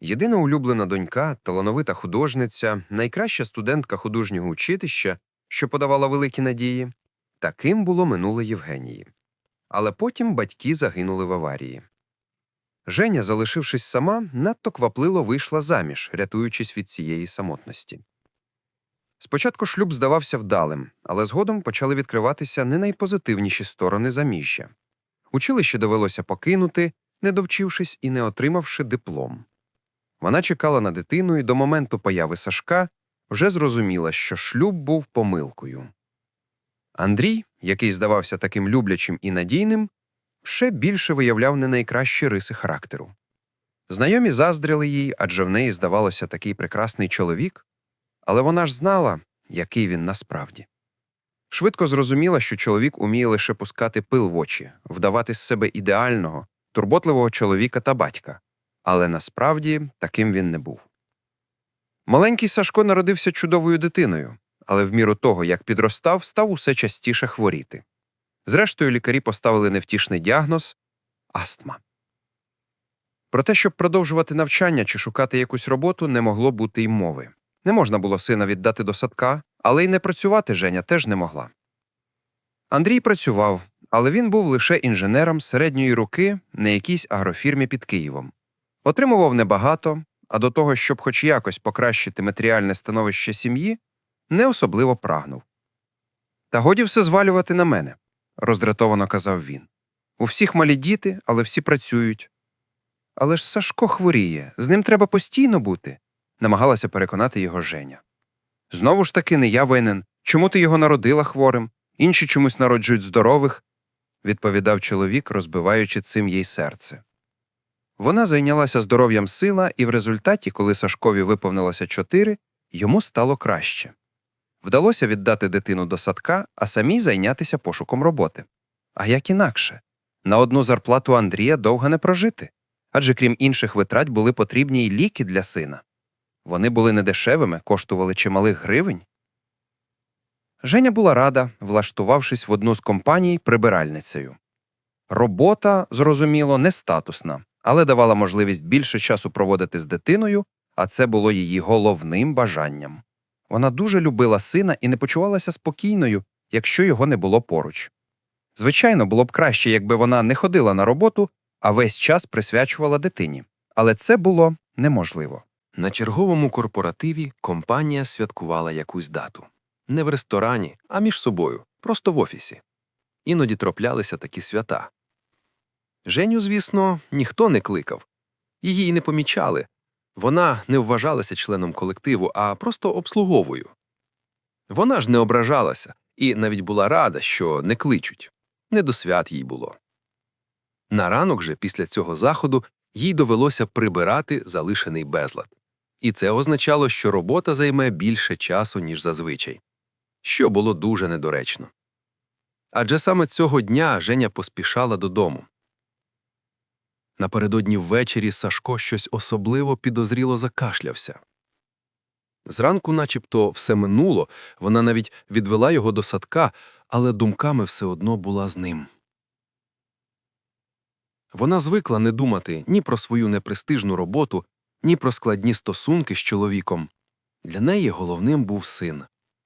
Єдина улюблена донька, талановита художниця, найкраща студентка художнього училища, що подавала великі надії. Таким було минуле Євгенії. Але потім батьки загинули в аварії. Женя, залишившись сама, надто квапливо вийшла заміж, рятуючись від цієї самотності. Спочатку шлюб здавався вдалим, але згодом почали відкриватися не найпозитивніші сторони заміжжя. Училище довелося покинути, не довчившись і не отримавши диплом. Вона чекала на дитину і до моменту появи Сашка вже зрозуміла, що шлюб був помилкою. Андрій, який здавався таким люблячим і надійним, ще більше виявляв не найкращі риси характеру. Знайомі заздрили їй, адже в неї здавалося такий прекрасний чоловік, але вона ж знала, який він насправді. Швидко зрозуміла, що чоловік уміє лише пускати пил в очі, вдавати з себе ідеального, турботливого чоловіка та батька, але насправді таким він не був. Маленький Сашко народився чудовою дитиною, але в міру того, як підростав, став усе частіше хворіти. Зрештою, лікарі поставили невтішний діагноз астма. Про те, щоб продовжувати навчання чи шукати якусь роботу, не могло бути й мови. Не можна було сина віддати до садка, але й не працювати Женя теж не могла. Андрій працював, але він був лише інженером середньої руки на якійсь агрофірмі під Києвом. Отримував небагато, а до того, щоб хоч якось покращити матеріальне становище сім'ї, не особливо прагнув. Та годі все звалювати на мене, роздратовано казав він. У всіх малі діти, але всі працюють. Але ж Сашко хворіє, з ним треба постійно бути, намагалася переконати його Женя. Знову ж таки, не я винен. Чому ти його народила хворим, інші чомусь народжують здорових, відповідав чоловік, розбиваючи цим їй серце. Вона зайнялася здоров'ям сила, і в результаті, коли Сашкові виповнилося чотири, йому стало краще. Вдалося віддати дитину до садка, а самій зайнятися пошуком роботи. А як інакше? На одну зарплату Андрія довго не прожити, адже крім інших витрат були потрібні й ліки для сина. Вони були недешевими, коштували чималих гривень. Женя була рада, влаштувавшись в одну з компаній прибиральницею. Робота, зрозуміло, не статусна, але давала можливість більше часу проводити з дитиною, а це було її головним бажанням. Вона дуже любила сина і не почувалася спокійною, якщо його не було поруч. Звичайно, було б краще, якби вона не ходила на роботу, а весь час присвячувала дитині, але це було неможливо. На черговому корпоративі компанія святкувала якусь дату. Не в ресторані, а між собою, просто в офісі. Іноді траплялися такі свята. Женю, звісно, ніхто не кликав. Її й не помічали. Вона не вважалася членом колективу, а просто обслуговою. Вона ж не ображалася і навіть була рада, що не кличуть. Не до свят їй було. На ранок же після цього заходу їй довелося прибирати залишений безлад. І це означало, що робота займе більше часу, ніж зазвичай, що було дуже недоречно. Адже саме цього дня Женя поспішала додому. Напередодні ввечері Сашко щось особливо підозріло закашлявся. Зранку, начебто, все минуло, вона навіть відвела його до садка, але думками все одно була з ним. Вона звикла не думати ні про свою непрестижну роботу, ні про складні стосунки з чоловіком. Для неї головним був син,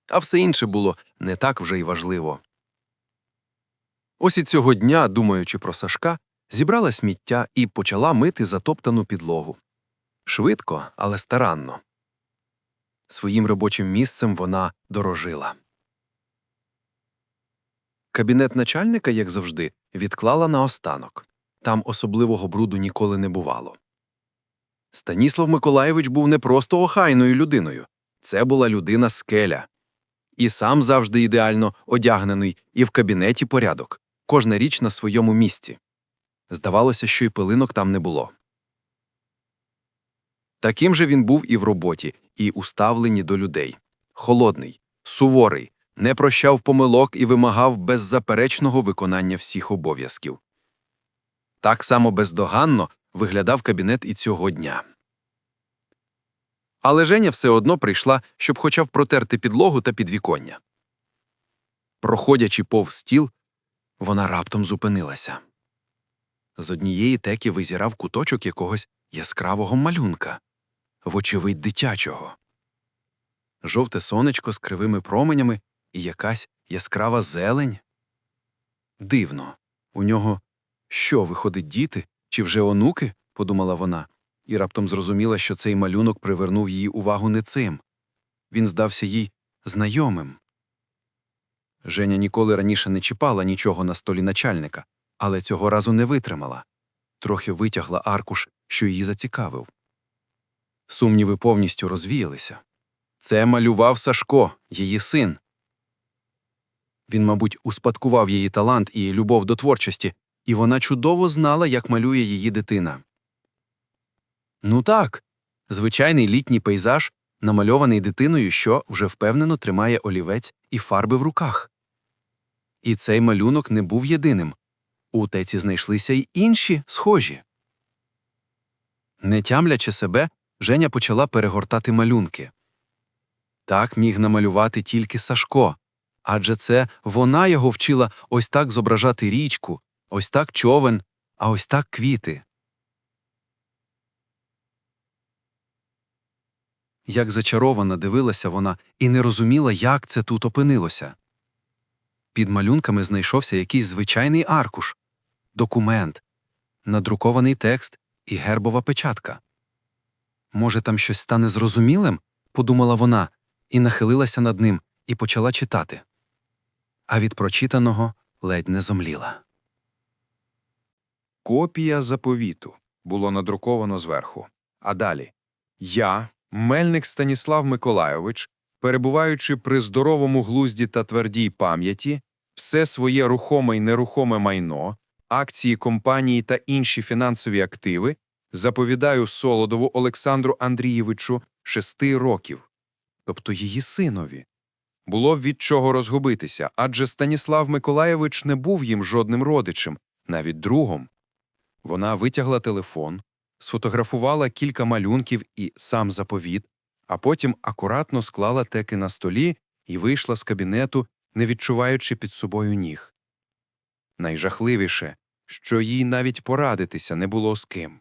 а все інше було не так вже й важливо. Ось і цього дня, думаючи про Сашка, зібрала сміття і почала мити затоптану підлогу. Швидко, але старанно. Своїм робочим місцем вона дорожила. Кабінет начальника, як завжди, відклала наостанок. Там особливого бруду ніколи не бувало. Станіслав Миколаєвич був не просто охайною людиною, це була людина скеля. І сам завжди ідеально одягнений, і в кабінеті порядок, кожна річ на своєму місці. Здавалося, що й пилинок там не було. Таким же він був і в роботі, і у ставленні до людей холодний, суворий, не прощав помилок і вимагав беззаперечного виконання всіх обов'язків. Так само бездоганно виглядав кабінет і цього дня. Але Женя все одно прийшла, щоб хоча б протерти підлогу та підвіконня. Проходячи повз стіл, вона раптом зупинилася. З однієї теки визірав куточок якогось яскравого малюнка, вочевидь дитячого. Жовте сонечко з кривими променями і якась яскрава зелень. Дивно, у нього що, виходить, діти чи вже онуки? подумала вона, і раптом зрозуміла, що цей малюнок привернув її увагу не цим. Він здався їй знайомим. Женя ніколи раніше не чіпала нічого на столі начальника, але цього разу не витримала. Трохи витягла аркуш, що її зацікавив. Сумніви повністю розвіялися. Це малював Сашко, її син. Він, мабуть, успадкував її талант і любов до творчості, і вона чудово знала, як малює її дитина. Ну так, звичайний літній пейзаж, намальований дитиною, що вже впевнено тримає олівець і фарби в руках. І цей малюнок не був єдиним. У теці знайшлися й інші схожі. Не тямлячи себе, Женя почала перегортати малюнки. Так міг намалювати тільки Сашко, адже це вона його вчила ось так зображати річку, ось так човен, а ось так квіти. Як зачарована дивилася вона і не розуміла, як це тут опинилося. Під малюнками знайшовся якийсь звичайний аркуш, документ, надрукований текст і гербова печатка. Може, там щось стане зрозумілим? подумала вона, і нахилилася над ним і почала читати. А від прочитаного ледь не зомліла. Копія заповіту було надруковано зверху. А далі я, Мельник Станіслав Миколайович, перебуваючи при здоровому глузді та твердій пам'яті, все своє рухоме й нерухоме майно, акції компанії та інші фінансові активи заповідаю Солодову Олександру Андрієвичу шести років, тобто її синові. Було б від чого розгубитися, адже Станіслав Миколайович не був їм жодним родичем, навіть другом. Вона витягла телефон, сфотографувала кілька малюнків і сам заповіт, а потім акуратно склала теки на столі і вийшла з кабінету, не відчуваючи під собою ніг. Найжахливіше, що їй навіть порадитися не було з ким.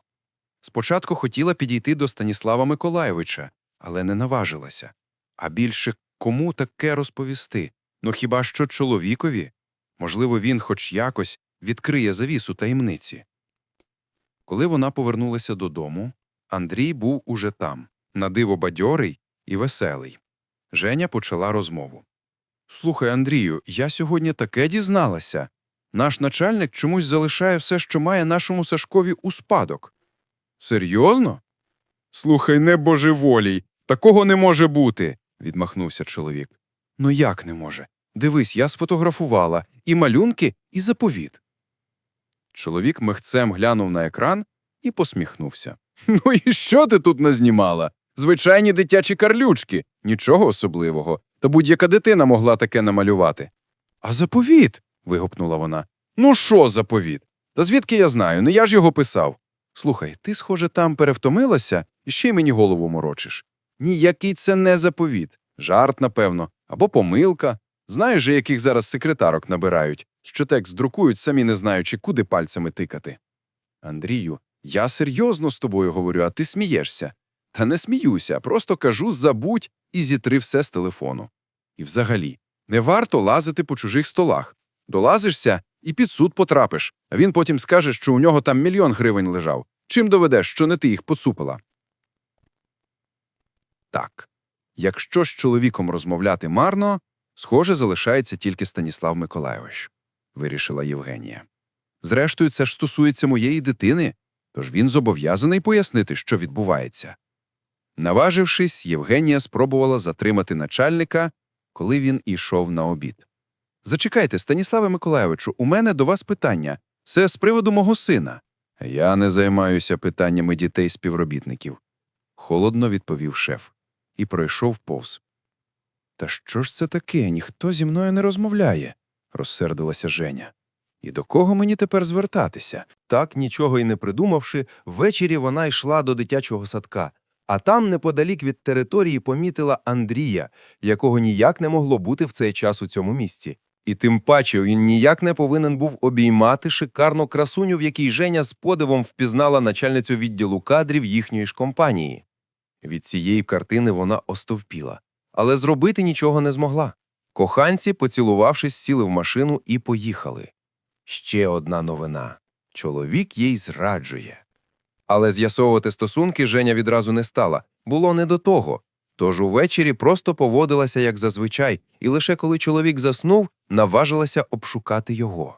Спочатку хотіла підійти до Станіслава Миколайовича, але не наважилася. А більше кому таке розповісти? Ну хіба що чоловікові? Можливо, він хоч якось відкриє завісу таємниці. Коли вона повернулася додому, Андрій був уже там, на диво бадьорий і веселий. Женя почала розмову. Слухай, Андрію, я сьогодні таке дізналася. Наш начальник чомусь залишає все, що має нашому Сашкові у спадок. Серйозно? Слухай, не божеволій, такого не може бути, відмахнувся чоловік. Ну як не може? Дивись, я сфотографувала і малюнки, і заповіт. Чоловік михцем глянув на екран і посміхнувся. Ну і що ти тут назнімала? Звичайні дитячі карлючки, нічого особливого. Та будь-яка дитина могла таке намалювати. А заповіт. Вигукнула вона. Ну що заповіт? Та звідки я знаю? Не я ж його писав. Слухай, ти, схоже, там перевтомилася і ще й мені голову морочиш. Ніякий це не заповіт. Жарт, напевно, або помилка. Знаєш же, яких зараз секретарок набирають, що текст друкують, самі не знаючи, куди пальцями тикати. Андрію, я серйозно з тобою говорю, а ти смієшся. Та не сміюся, просто кажу забудь і зітри все з телефону. І взагалі, не варто лазити по чужих столах. Долазишся і під суд потрапиш, а він потім скаже, що у нього там мільйон гривень лежав. Чим доведеш, що не ти їх поцупила? Так, якщо з чоловіком розмовляти марно, схоже, залишається тільки Станіслав Миколайович, вирішила Євгенія. Зрештою, це ж стосується моєї дитини, тож він зобов'язаний пояснити, що відбувається. Наважившись, Євгенія спробувала затримати начальника, коли він ішов на обід. Зачекайте, Станіславе Миколайовичу, у мене до вас питання. Це з приводу мого сина. Я не займаюся питаннями дітей співробітників, холодно відповів шеф і пройшов повз. Та що ж це таке? Ніхто зі мною не розмовляє, розсердилася Женя. І до кого мені тепер звертатися? Так, нічого й не придумавши, ввечері вона йшла до дитячого садка, а там, неподалік від території, помітила Андрія, якого ніяк не могло бути в цей час у цьому місці. І тим паче він ніяк не повинен був обіймати шикарну красуню, в якій Женя з подивом впізнала начальницю відділу кадрів їхньої ж компанії. Від цієї картини вона остовпіла, але зробити нічого не змогла. Коханці, поцілувавшись, сіли в машину і поїхали. Ще одна новина. Чоловік їй зраджує. Але з'ясовувати стосунки Женя відразу не стала. Було не до того. Тож увечері просто поводилася, як зазвичай, і лише коли чоловік заснув, наважилася обшукати його.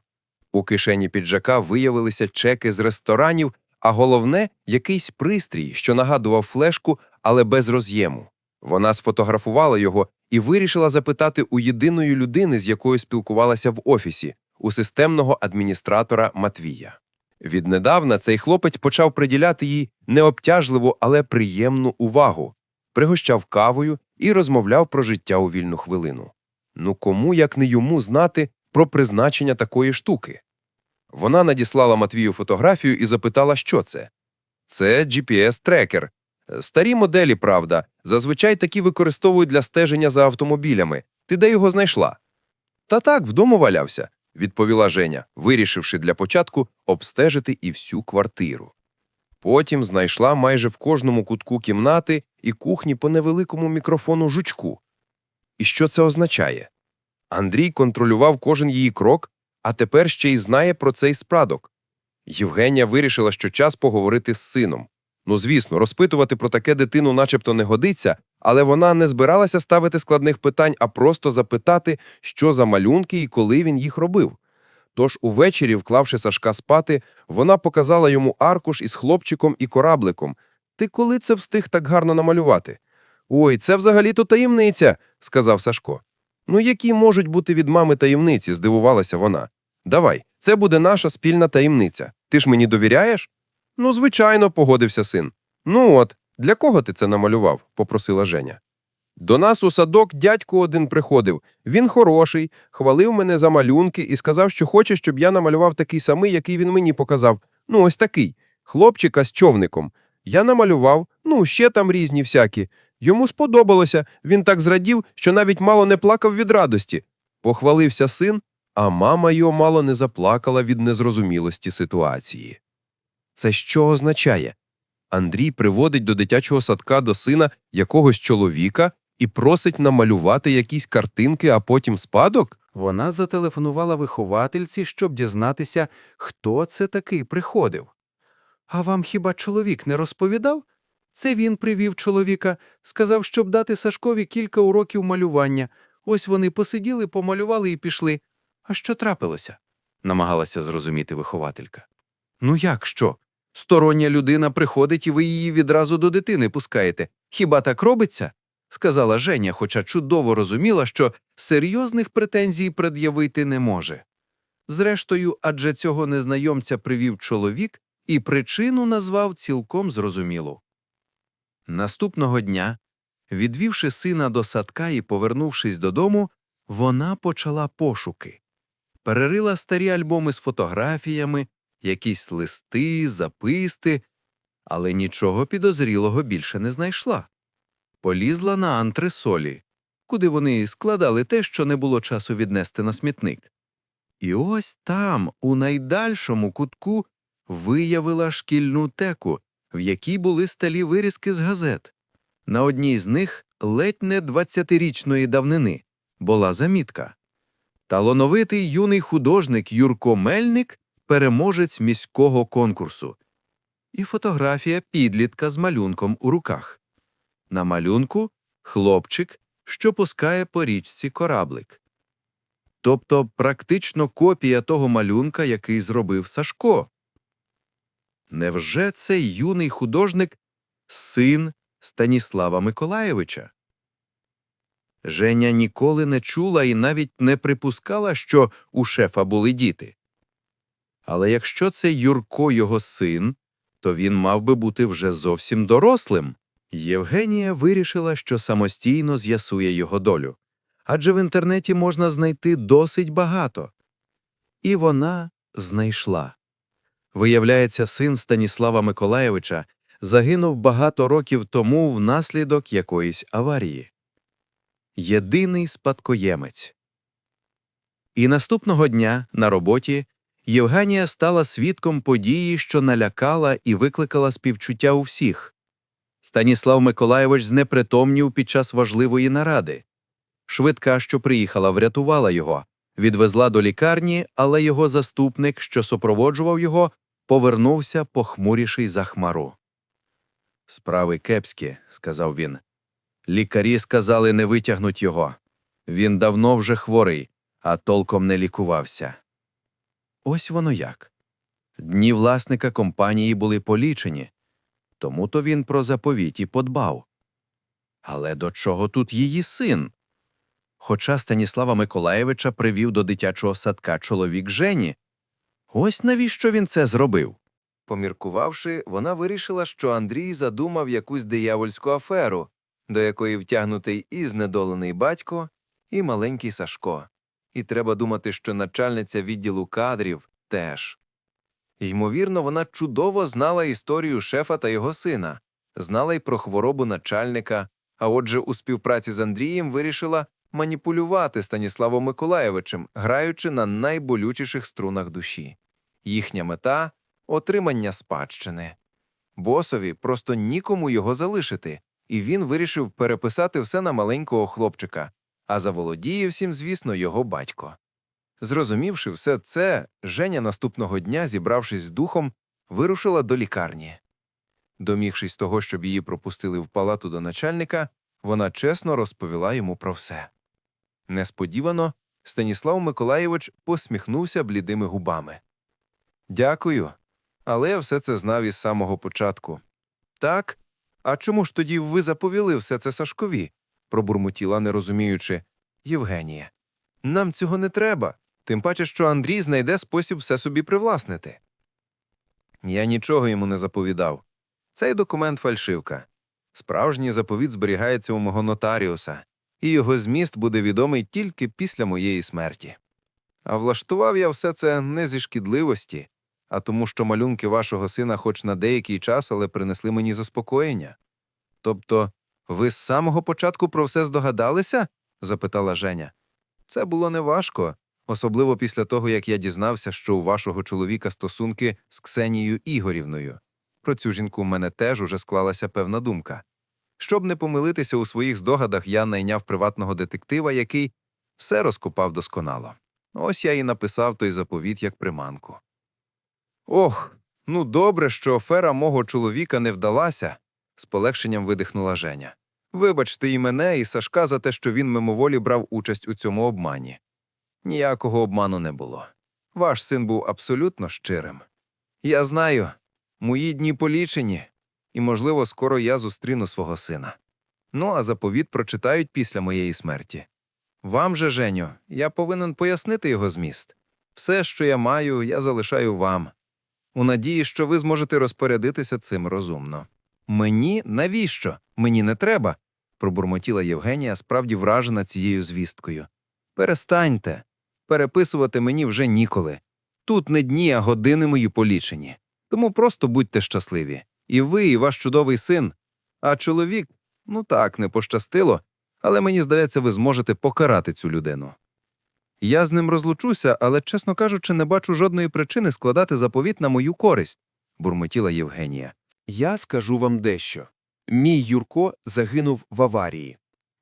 У кишені піджака виявилися чеки з ресторанів, а головне якийсь пристрій, що нагадував флешку, але без роз'єму. Вона сфотографувала його і вирішила запитати у єдиної людини, з якою спілкувалася в офісі, у системного адміністратора Матвія. Віднедавна цей хлопець почав приділяти їй необтяжливу, але приємну увагу, пригощав кавою і розмовляв про життя у вільну хвилину. Ну кому, як не йому, знати про призначення такої штуки? Вона надіслала Матвію фотографію і запитала, що це. Це GPS-трекер. Старі моделі, правда, зазвичай такі використовують для стеження за автомобілями. Ти де його знайшла? Та так, вдома валявся, відповіла Женя, вирішивши для початку обстежити і всю квартиру. Потім знайшла майже в кожному кутку кімнати і кухні по невеликому мікрофону жучку. І що це означає? Андрій контролював кожен її крок, а тепер ще й знає про цей спрадок. Євгенія вирішила, що час поговорити з сином. Ну, звісно, розпитувати про таке дитину начебто не годиться, але вона не збиралася ставити складних питань, а просто запитати, що за малюнки і коли він їх робив. Тож увечері, вклавши Сашка спати, вона показала йому аркуш із хлопчиком і корабликом. Ти коли це встиг так гарно намалювати? Ой, це взагалі-то таємниця, сказав Сашко. Ну, які можуть бути від мами таємниці, здивувалася вона. Давай, це буде наша спільна таємниця. Ти ж мені довіряєш? Ну, звичайно, погодився син. Ну от, для кого ти це намалював? попросила Женя. До нас у садок дядько один приходив. Він хороший, хвалив мене за малюнки і сказав, що хоче, щоб я намалював такий самий, який він мені показав. Ну, ось такий. Хлопчика з човником. Я намалював, ну, ще там різні всякі. Йому сподобалося, він так зрадів, що навіть мало не плакав від радості. Похвалився син, а мама його мало не заплакала від незрозумілості ситуації. Це що означає? Андрій приводить до дитячого садка до сина якогось чоловіка і просить намалювати якісь картинки, а потім спадок? Вона зателефонувала виховательці, щоб дізнатися, хто це такий приходив. А вам хіба чоловік не розповідав? Це він привів чоловіка, сказав, щоб дати Сашкові кілька уроків малювання. Ось вони посиділи, помалювали і пішли. А що трапилося? намагалася зрозуміти вихователька. Ну як що? Стороння людина приходить, і ви її відразу до дитини пускаєте. Хіба так робиться? сказала Женя, хоча чудово розуміла, що серйозних претензій пред'явити не може. Зрештою, адже цього незнайомця привів чоловік і причину назвав цілком зрозумілу. Наступного дня, відвівши сина до садка і повернувшись додому, вона почала пошуки. Перерила старі альбоми з фотографіями, якісь листи, записти, але нічого підозрілого більше не знайшла. Полізла на антресолі, куди вони складали те, що не було часу віднести на смітник. І ось там, у найдальшому кутку, виявила шкільну теку, в якій були сталі вирізки з газет. На одній з них ледь не двадцятирічної давнини була замітка. Талановитий юний художник Юрко Мельник переможець міського конкурсу. І фотографія підлітка з малюнком у руках. На малюнку хлопчик, що пускає по річці кораблик. Тобто практично копія того малюнка, який зробив Сашко. Невже цей юний художник син Станіслава Миколаєвича? Женя ніколи не чула і навіть не припускала, що у шефа були діти. Але якщо це Юрко його син, то він мав би бути вже зовсім дорослим. Євгенія вирішила, що самостійно з'ясує його долю, адже в інтернеті можна знайти досить багато. І вона знайшла. Виявляється, син Станіслава Миколаєвича загинув багато років тому внаслідок якоїсь аварії. Єдиний спадкоємець. І наступного дня на роботі Євгенія стала свідком події, що налякала і викликала співчуття у всіх. Станіслав Миколаєвич знепритомнів під час важливої наради. Швидка, що приїхала, врятувала його, відвезла до лікарні, але його заступник, що супроводжував його, повернувся похмуріший за хмару. Справи кепські, сказав він. Лікарі сказали, не витягнуть його. Він давно вже хворий, а толком не лікувався. Ось воно як. Дні власника компанії були полічені, тому то він про заповіт і подбав. Але до чого тут її син? Хоча Станіслава Миколаєвича привів до дитячого садка чоловік Жені, ось навіщо він це зробив. Поміркувавши, вона вирішила, що Андрій задумав якусь диявольську аферу, до якої втягнутий і знедолений батько, і маленький Сашко. І треба думати, що начальниця відділу кадрів теж. Ймовірно, вона чудово знала історію шефа та його сина, знала й про хворобу начальника, а отже, у співпраці з Андрієм вирішила маніпулювати Станіславом Миколаєвичем, граючи на найболючіших струнах душі. Їхня мета отримання спадщини. Босові просто нікому його залишити, і він вирішив переписати все на маленького хлопчика, а заволодіє всім, звісно, його батько. Зрозумівши все це, Женя наступного дня, зібравшись з духом, вирушила до лікарні. Домігшись того, щоб її пропустили в палату до начальника, вона чесно розповіла йому про все. Несподівано Станіслав Миколаєвич посміхнувся блідими губами. Дякую, але я все це знав із самого початку. Так? А чому ж тоді ви заповіли все це Сашкові? пробурмотіла, не розуміючи. Євгенія. Нам цього не треба, тим паче, що Андрій знайде спосіб все собі привласнити. Я нічого йому не заповідав. Цей документ фальшивка. Справжній заповіт зберігається у мого нотаріуса, і його зміст буде відомий тільки після моєї смерті. А влаштував я все це не зі шкідливості, а тому, що малюнки вашого сина хоч на деякий час, але принесли мені заспокоєння. Тобто, ви з самого початку про все здогадалися? запитала Женя. Це було неважко, особливо після того, як я дізнався, що у вашого чоловіка стосунки з Ксенією Ігорівною. Про цю жінку в мене теж уже склалася певна думка. Щоб не помилитися у своїх здогадах, я найняв приватного детектива, який все розкопав досконало. Ось я і написав той заповіт як приманку. Ох, ну добре, що афера мого чоловіка не вдалася, з полегшенням видихнула Женя. Вибачте і мене, і Сашка за те, що він мимоволі брав участь у цьому обмані. Ніякого обману не було. Ваш син був абсолютно щирим. Я знаю, мої дні полічені, і, можливо, скоро я зустріну свого сина. Ну, а заповіт прочитають після моєї смерті. Вам же, Женю, я повинен пояснити його зміст. Все, що я маю, я залишаю вам. У надії, що ви зможете розпорядитися цим розумно. Мені навіщо? Мені не треба, пробурмотіла Євгенія, справді вражена цією звісткою. Перестаньте. Переписувати мені вже ніколи. Тут не дні, а години мої полічені. Тому просто будьте щасливі. І ви, і ваш чудовий син. А чоловік, ну так, не пощастило, але мені здається, ви зможете покарати цю людину. Я з ним розлучуся, але, чесно кажучи, не бачу жодної причини складати заповіт на мою користь, бурмотіла Євгенія. Я скажу вам дещо. Мій Юрко загинув в аварії.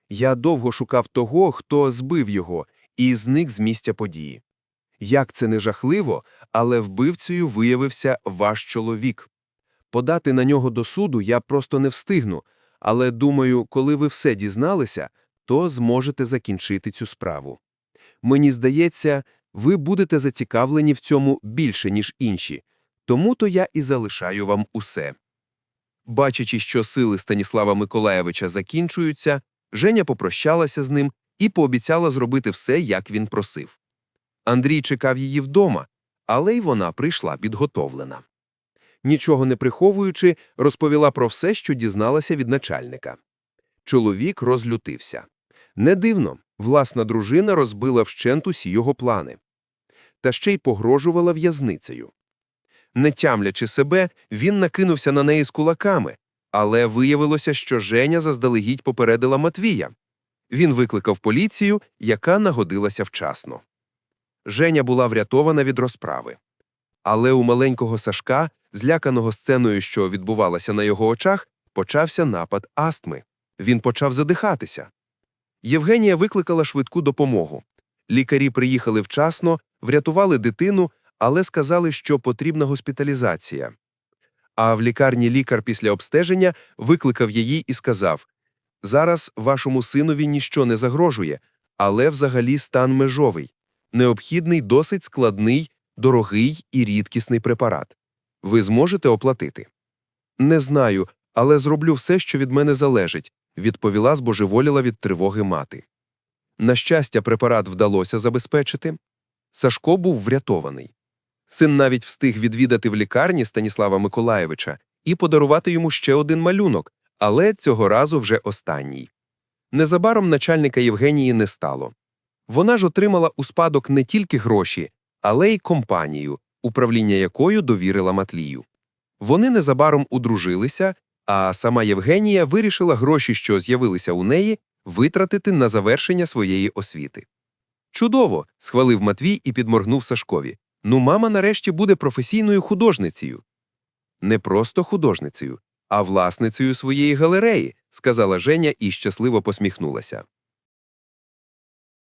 Я довго шукав того, хто збив його, і зник з місця події. Як це не жахливо, але вбивцею виявився ваш чоловік. Подати на нього до суду я просто не встигну, але думаю, коли ви все дізналися, то зможете закінчити цю справу. Мені здається, ви будете зацікавлені в цьому більше, ніж інші, тому то я і залишаю вам усе. Бачачи, що сили Станіслава Миколаєвича закінчуються, Женя попрощалася з ним і пообіцяла зробити все, як він просив. Андрій чекав її вдома, але й вона прийшла підготовлена. Нічого не приховуючи, розповіла про все, що дізналася від начальника. Чоловік розлютився. Не дивно, власна дружина розбила вщент усі його плани. Та ще й погрожувала в'язницею. Не тямлячи себе, він накинувся на неї з кулаками, але виявилося, що Женя заздалегідь попередила Матвія. Він викликав поліцію, яка нагодилася вчасно. Женя була врятована від розправи. Але у маленького Сашка, зляканого сценою, що відбувалася на його очах, почався напад астми. Він почав задихатися. Євгенія викликала швидку допомогу. Лікарі приїхали вчасно, врятували дитину, але сказали, що потрібна госпіталізація. А в лікарні лікар після обстеження викликав її і сказав: Зараз вашому синові ніщо не загрожує, але взагалі стан межовий. Необхідний досить складний, дорогий і рідкісний препарат. Ви зможете оплатити? Не знаю, але зроблю все, що від мене залежить, відповіла збожеволіла від тривоги мати. На щастя, препарат вдалося забезпечити. Сашко був врятований. Син навіть встиг відвідати в лікарні Станіслава Миколаєвича і подарувати йому ще один малюнок, але цього разу вже останній. Незабаром начальника Євгенії не стало. Вона ж отримала у спадок не тільки гроші, але й компанію, управління якою довірила Матлію. Вони незабаром одружилися, а сама Євгенія вирішила гроші, що з'явилися у неї, витратити на завершення своєї освіти. Чудово! схвалив Матвій і підморгнув Сашкові. Ну, мама нарешті буде професійною художницею. Не просто художницею, а власницею своєї галереї, сказала Женя і щасливо посміхнулася.